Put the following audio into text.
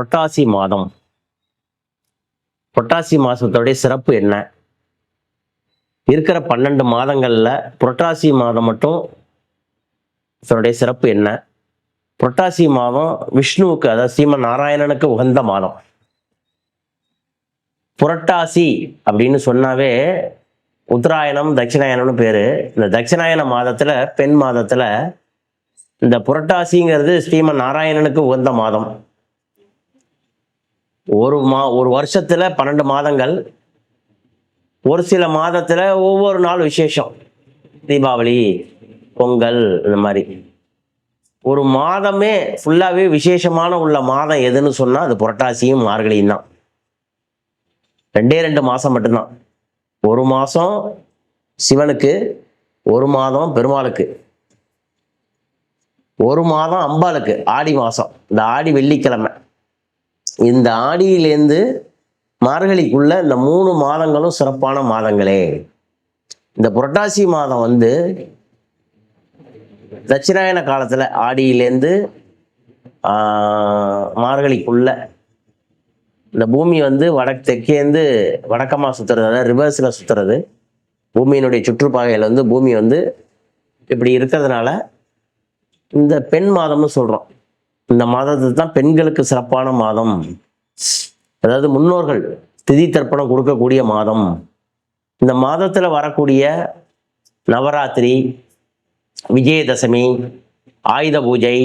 புரட்டாசி மாதம். புரட்டாசி மாதத்தோடைய சிறப்பு என்ன? இருக்கிற பன்னெண்டு மாதங்களில் புரட்டாசி மாதம் மட்டும் இதனுடைய சிறப்பு என்ன? புரட்டாசி மாதம் விஷ்ணுவுக்கு அதாவது ஸ்ரீம நாராயணனுக்கு உகந்த மாதம். புரட்டாசி அப்படின்னு சொன்னாவே உத்தராயணம் தட்சிணாயணம்னு பேர். இந்த தட்சிணாயன மாதத்தில் பெண் மாதத்தில் இந்த புரட்டாசிங்கிறது ஸ்ரீமன் நாராயணனுக்கு உகந்த மாதம். ஒரு மா ஒரு வருஷத்தில் பன்னெண்டு மாதங்கள் ஒரு சில மாதத்தில் ஒவ்வொரு நாள் விசேஷம். தீபாவளி பொங்கல் இந்த மாதிரி. ஒரு மாதமே ஃபுல்லாகவே விசேஷமான உள்ள மாதம் எதுன்னு சொன்னால் அது புரட்டாசியும் மார்கழியும் தான். ரெண்டே ரெண்டு மாதம் மட்டும்தான். ஒரு மாதம் சிவனுக்கு ஒரு மாதம் பெருமாளுக்கு. ஒரு மாதம் அம்பாளுக்கு ஆடி மாதம் இந்த ஆடி வெள்ளிக்கிழமை. இந்த ஆடியிலேருந்து மார்கழிக்குள்ள இந்த மூணு மாதங்களும் சிறப்பான மாதங்களே. இந்த புரட்டாசி மாதம் வந்து தட்சிணாயன காலத்தில் ஆடியிலேருந்து மார்கழிக்குள்ள இந்த பூமி வந்து வடக்கு தெற்கேந்து வடக்கமாக சுற்றுறது அதாவது ரிவர்ஸில் சுற்றுறது பூமியினுடைய சுற்றுப்பாகையில் வந்து பூமி வந்து இப்படி இருக்கிறதுனால இந்த பெண் மாதம்னு சொல்கிறோம் இந்த மாதத்தை தான் பெண்களுக்கு சிறப்பான மாதம். அதாவது முன்னோர்கள் திதி தர்ப்பணம் கொடுக்கக்கூடிய மாதம். இந்த மாதத்தில் வரக்கூடிய நவராத்திரி விஜயதசமி ஆயுத பூஜை